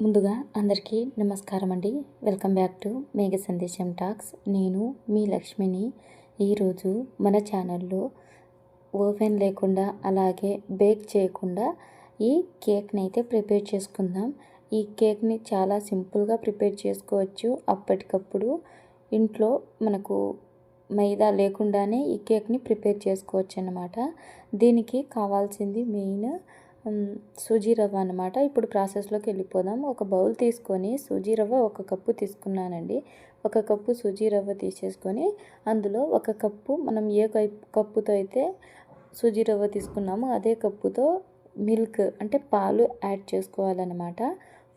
ముందుగా అందరికీ నమస్కారం అండి. వెల్కమ్ బ్యాక్ టు మేఘ సందేశం టాక్స్. నేను మీ లక్ష్మిని ఈరోజు మన ఛానల్లో ఓవెన్ లేకుండా అలాగే బేక్ చేయకుండా ఈ కేక్ని అయితే ప్రిపేర్ చేసుకుందాం. ఈ కేక్ని చాలా సింపుల్గా ప్రిపేర్ చేసుకోవచ్చు. అప్పటికప్పుడు ఇంట్లో మనకు మైదా లేకుండానే ఈ కేక్ని ప్రిపేర్ చేసుకోవచ్చు అన్నమాట దీనికి కావాల్సింది మెయిన్ సూజీ రవ్వ అనమాట ఇప్పుడు ప్రాసెస్లోకి వెళ్ళిపోదాం. ఒక బౌల్ తీసుకొని సూజీ రవ్వ ఒక కప్పు తీసుకున్నానండి. ఒక కప్పు సూజీ రవ్వ తీసేసుకొని అందులో ఒక కప్పు మనం ఏ కప్పుతో అయితే సూజీ రవ్వ తీసుకున్నామో అదే కప్పుతో మిల్క్ అంటే పాలు యాడ్ చేసుకోవాలన్నమాట.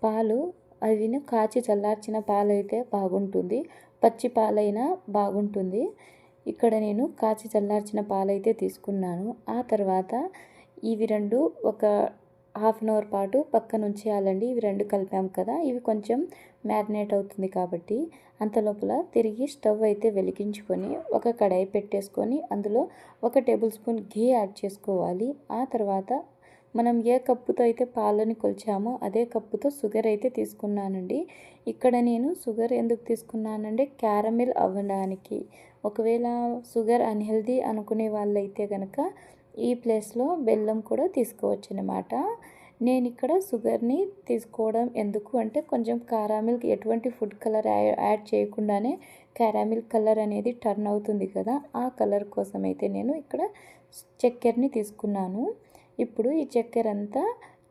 పాలు అవి కాచి చల్లార్చిన పాలు అయితే బాగుంటుంది. పచ్చి పాలైనా బాగుంటుంది. ఇక్కడ నేను కాచి చల్లార్చిన పాలైతే తీసుకున్నాను. ఆ తర్వాత ఇవి రెండు ఒక హాఫ్ అన్ అవర్ పాటు పక్కన ఉంచేయాలండి. ఇవి రెండు కలిపాం కదా ఇవి కొంచెం మ్యారినేట్ అవుతుంది కాబట్టి అంత లోపల తిరిగి స్టవ్ అయితే వెలిగించుకొని ఒక కడాయి పెట్టేసుకొని అందులో ఒక టేబుల్ స్పూన్ ఘీ యాడ్ చేసుకోవాలి. ఆ తర్వాత మనం ఏ కప్పుతో అయితే పాలని కొలిచామో అదే కప్పుతో షుగర్ అయితే తీసుకున్నానండి. ఇక్కడ నేను షుగర్ ఎందుకు తీసుకున్నానంటే క్యారమిల్ అవ్వడానికి. ఒకవేళ షుగర్ అన్హెల్దీ అనుకునే వాళ్ళైతే కనుక ఈ ప్లేస్లో బెల్లం కూడా తీసుకోవచ్చు అనమాట నేను ఇక్కడ షుగర్ని తీసుకోవడం ఎందుకు అంటే కొంచెం కారామిల్క్ ఎటువంటి ఫుడ్ కలర్ యాడ్ చేయకుండానే క్యారామిల్ కలర్ అనేది టర్న్ అవుతుంది కదా ఆ కలర్ కోసం అయితే నేను ఇక్కడ చక్కెరని తీసుకున్నాను. ఇప్పుడు ఈ చక్కెర అంతా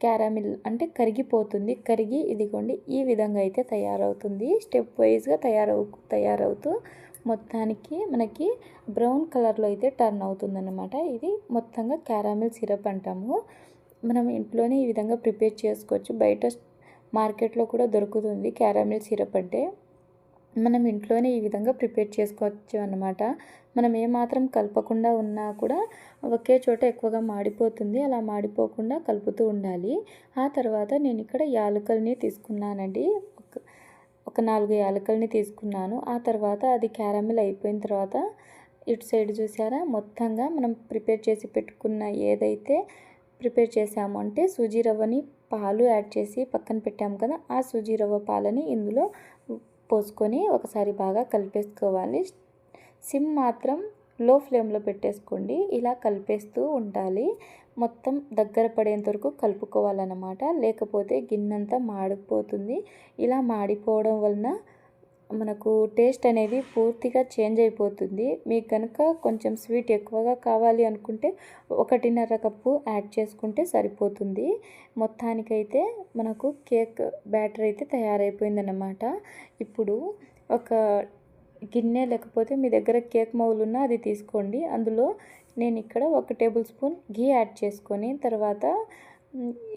క్యారామిల్ అంటే కరిగిపోతుంది. కరిగి ఇదిగోండి ఈ విధంగా అయితే తయారవుతుంది. స్టెప్ వైజ్గా తయారవు తయారవుతూ మొత్తానికి మనకి బ్రౌన్ కలర్లో అయితే టర్న్ అవుతుందన్నమాట. ఇది మొత్తంగా క్యారామిల్ సిరప్ అంటాము. మనం ఇంట్లోనే ఈ విధంగా ప్రిపేర్ చేసుకోవచ్చు. బయట మార్కెట్లో కూడా దొరుకుతుంది క్యారామిల్ సిరప్ అంటే. మనం ఇంట్లోనే ఈ విధంగా ప్రిపేర్ చేసుకోవచ్చు అనమాట మనం ఏమాత్రం కలపకుండా ఉన్నా కూడా ఒకే చోట ఎక్కువగా మాడిపోతుంది. అలా మాడిపోకుండా కలుపుతూ ఉండాలి. ఆ తర్వాత నేను ఇక్కడ యాలకల్ని తీసుకున్నానండి. ఒక నాలుగు యాలకల్ని తీసుకున్నాను. ఆ తర్వాత అది క్యారమిల్ అయిపోయిన తర్వాత ఇటు సైడ్ చూసారా? మొత్తంగా మనం ప్రిపేర్ చేసి పెట్టుకున్న ఏదైతే ప్రిపేర్ చేసాము అంటే సూజీ రవ్వని పాలు యాడ్ చేసి పక్కన పెట్టాము కదా ఆ సూజీ రవ్వ పాలని ఇందులో పోసుకొని ఒకసారి బాగా కలిపేసుకోవాలి. సిమ్ మాత్రం లో ఫ్లేమ్లో పెట్టేసుకోండి. ఇలా కలిపేస్తూ ఉండాలి. మొత్తం దగ్గర పడేంత వరకు కలుపుకోవాలన్నమాట. లేకపోతే గిన్నెంతా మాడిపోతుంది. ఇలా మాడిపోవడం వలన మనకు టేస్ట్ అనేది పూర్తిగా చేంజ్ అయిపోతుంది. మీకు కనుక కొంచెం స్వీట్ ఎక్కువగా కావాలి అనుకుంటే ఒకటిన్నర కప్పు యాడ్ చేసుకుంటే సరిపోతుంది. మొత్తానికైతే మనకు కేక్ బ్యాటర్ అయితే తయారైపోయిందన్నమాట. ఇప్పుడు ఒక గిన్నె లేకపోతే మీ దగ్గర కేక్ మౌలు ఉన్నా అది తీసుకోండి. అందులో నేను ఇక్కడ ఒక టేబుల్ స్పూన్ ఘీ యాడ్ చేసుకొని తర్వాత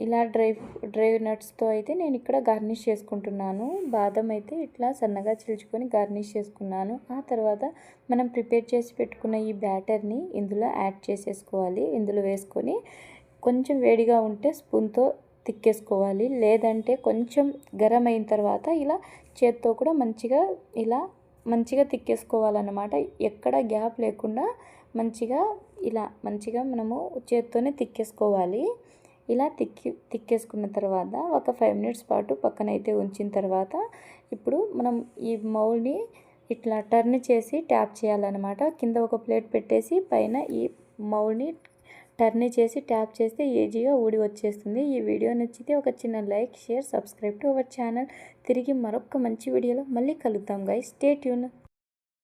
ఇలా డ్రై డ్రై నట్స్తో అయితే నేను ఇక్కడ గార్నిష్ చేసుకుంటున్నాను. బాదం అయితే ఇట్లా సన్నగా చిల్చుకొని గార్నిష్ చేసుకున్నాను. ఆ తర్వాత మనం ప్రిపేర్ చేసి పెట్టుకున్న ఈ బ్యాటర్ని ఇందులో యాడ్ చేసేసుకోవాలి. ఇందులో వేసుకొని కొంచెం వేడిగా ఉంటే స్పూన్తో తిక్కేసుకోవాలి. లేదంటే కొంచెం గరం అయిన తర్వాత ఇలా చేత్తో కూడా మంచిగా ఇలా మంచిగా తిక్కేసుకోవాలన్నమాట. ఎక్కడ గ్యాప్ లేకుండా మంచిగా ఇలా మంచిగా మనము చేత్తోనే తిక్కేసుకోవాలి. ఇలా తిక్కి తిక్కేసుకున్న తర్వాత ఒక ఫైవ్ మినిట్స్ పాటు పక్కన అయితే ఉంచిన తర్వాత ఇప్పుడు మనం ఈ మౌల్ని ఇట్లా టర్న్ చేసి ట్యాప్ చేయాలన్నమాట. కింద ఒక ప్లేట్ పెట్టేసి పైన ఈ మౌల్ని టర్న్ చేసి ట్యాప్ చేస్తే ఈజీగా ఊడి వచ్చేస్తుంది. ఈ వీడియో నచ్చితే ఒక చిన్న like share subscribe to our channel. తిరిగి మరొక మంచి వీడియోలో మళ్ళీ కలుద్దాం గైస్ స్టే ట్యూన్